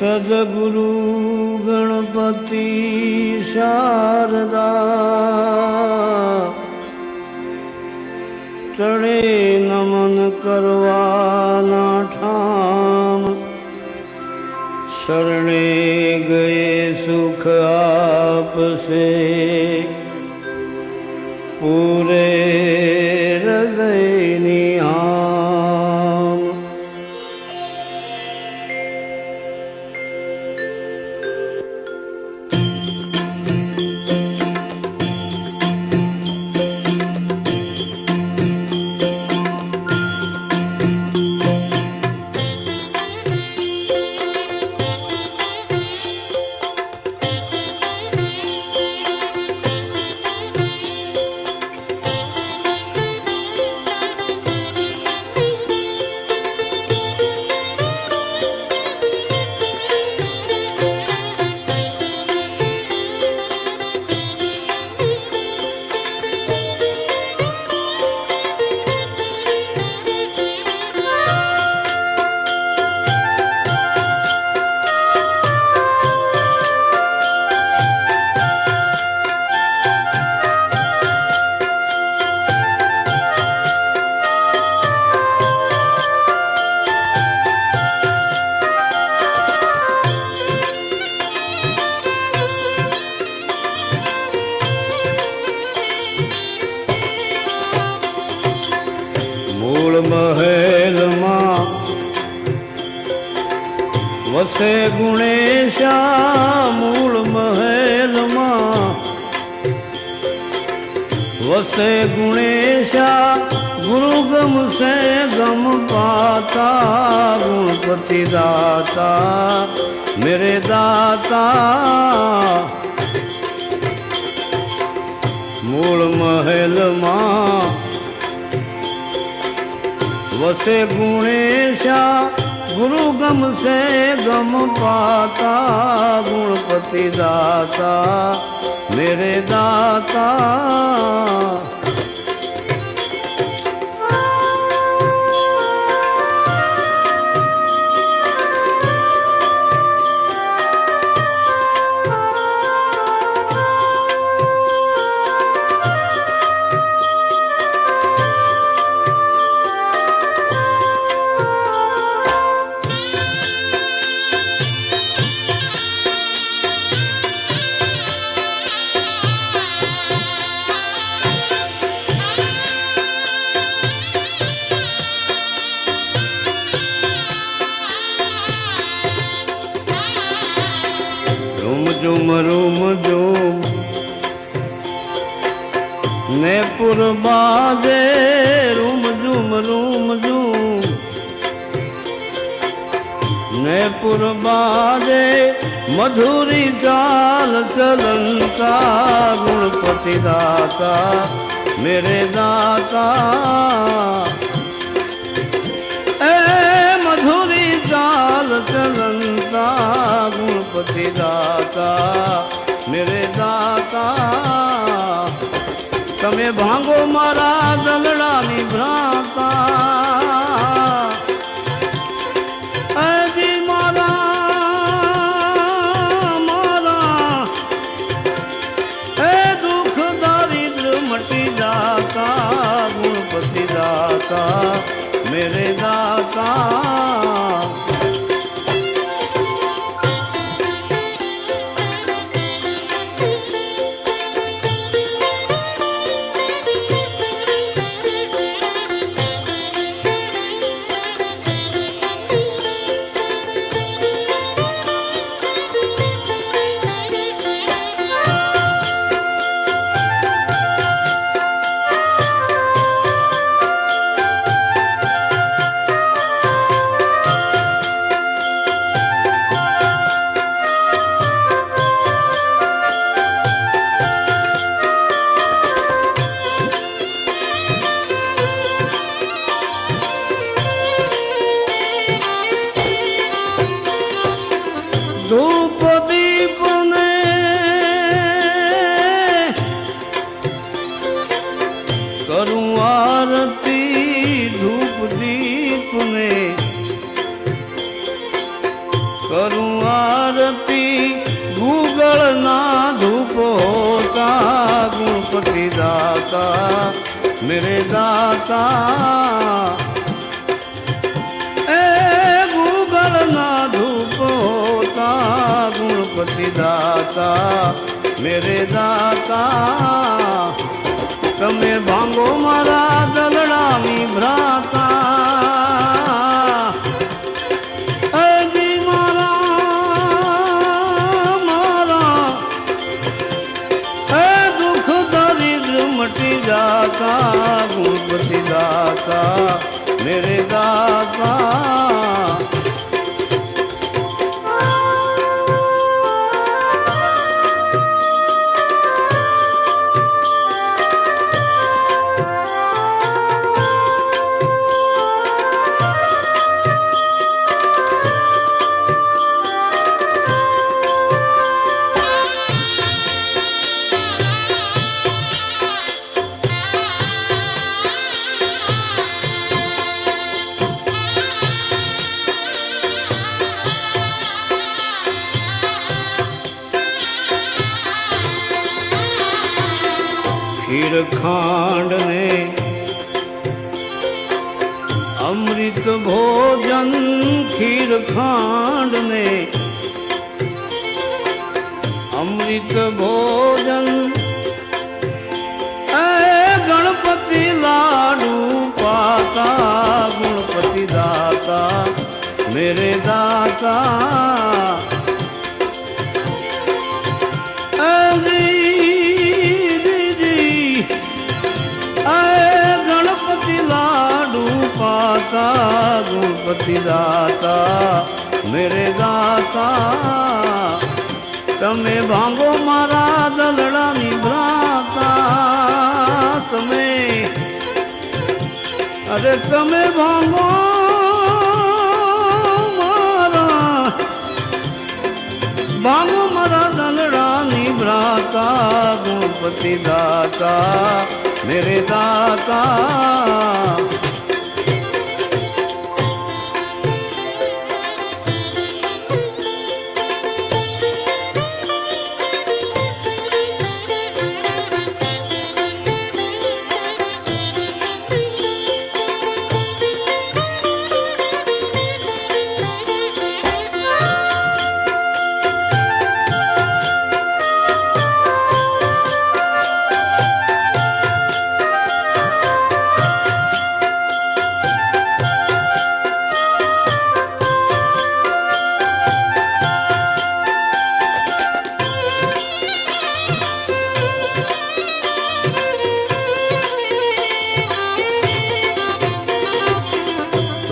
ਸਦਗੁਰੂ ਗਣਪਤੀ ਸ਼ਾਰਦਾ ਚੜੇ ਨਮਨ ਕਰਵਾ શરણે ગયે સુખ આપશે. પૂરે મૂળ મહેલમાં વસે ગુણેશા મૂળ મહેલમાં વસે ગુણેશા ગુરુ ગમશે ગમ પાતા ગુણપતિ દાતા, મેરે દાતા. મૂળ મહેલમાં વસે ગુણેશા ગુરુ ગમશે ગમ પાતા ગુણપતિ દાતા મેરે દાતા. ને પુરબાજે મધુરી ચાલ ચલંતા ગુણપતિ દાતા મેરે દાતા એ મધુરી ચાલ ચલંતા ગુણપતિ દાતા મેરે દાતા તમે ભાંગો મારા દલડાની ભ્રાતા દાતા મેરે દાતા કરું આરતી ધૂપ દીપને કરું આરતી ગૂગળના ધૂપ હોતા ગુણપતિ દાતા મેરે દાતા એ ગૂગળના ધૂપ હોતા ગુણપતિ દાતા મેરે દાતા તમે ભાંગો મારા દલડાની ભ્રાતા. અજી મારા મારા. એ દુઃખ દરિદ્ર મટી જાતા ગુણપતિ દાતા મેરે દાતા. ખીર ખાંડ ને અમૃત ભોજન ખીર ખાંડ ને અમૃત ભોજન. એ ગણપતિ લાડુ પાતા, ગુણપતિ દાતા, મેરે દાતા. પાતા गुणपति दाता मेरे दाता। તમે ભાંગો મારા દલડાની ભ્રાતા તમે અરે તમે ભાંગો મારા ભાંગો મારા દલડાની ભ્રાતા ગુણપતિ દાતા મેરે દાતા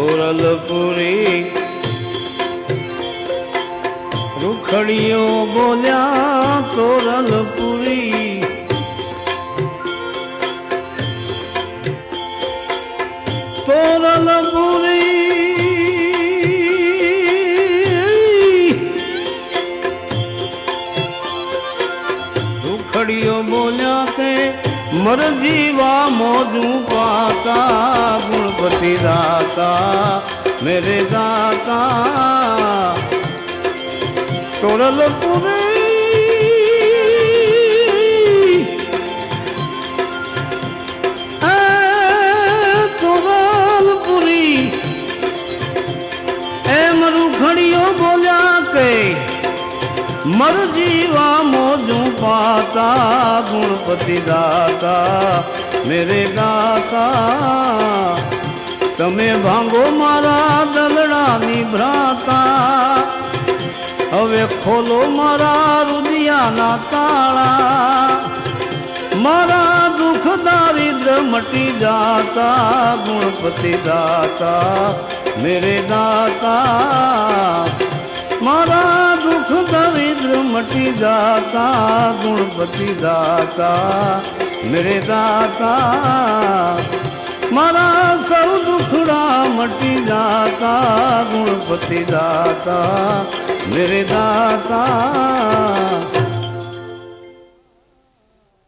સોરલપુરી રૂખડીઓ બોલ્યા કોરલપુરી કોરલપુરી રૂખડીઓ બોલ્યા કે मर्जी वा मौजू पाता गुणपति दाता मेरे दाता। तोड़ल पुरे तोरल पुरी। ए वा मौजू મોજું પાતા ગુણપતિ દાતા મેરે દાતા તમે ભાંગો મારા દલડાની ભ્રાતા હવે ખોલો મારા રુદિયાના તાળા મારા દુઃખ દારિદ્ર મટી જાતા ગુણપતિ દાતા મેરે દાતા મારા દુઃખ દરિદ્ર મટી દાતા ગુણપતિ દાતા, મેરે દાતા. મારા સૌ દુખડા મટી દાતા ગુણપતિ દાતા, મેરે દાતા.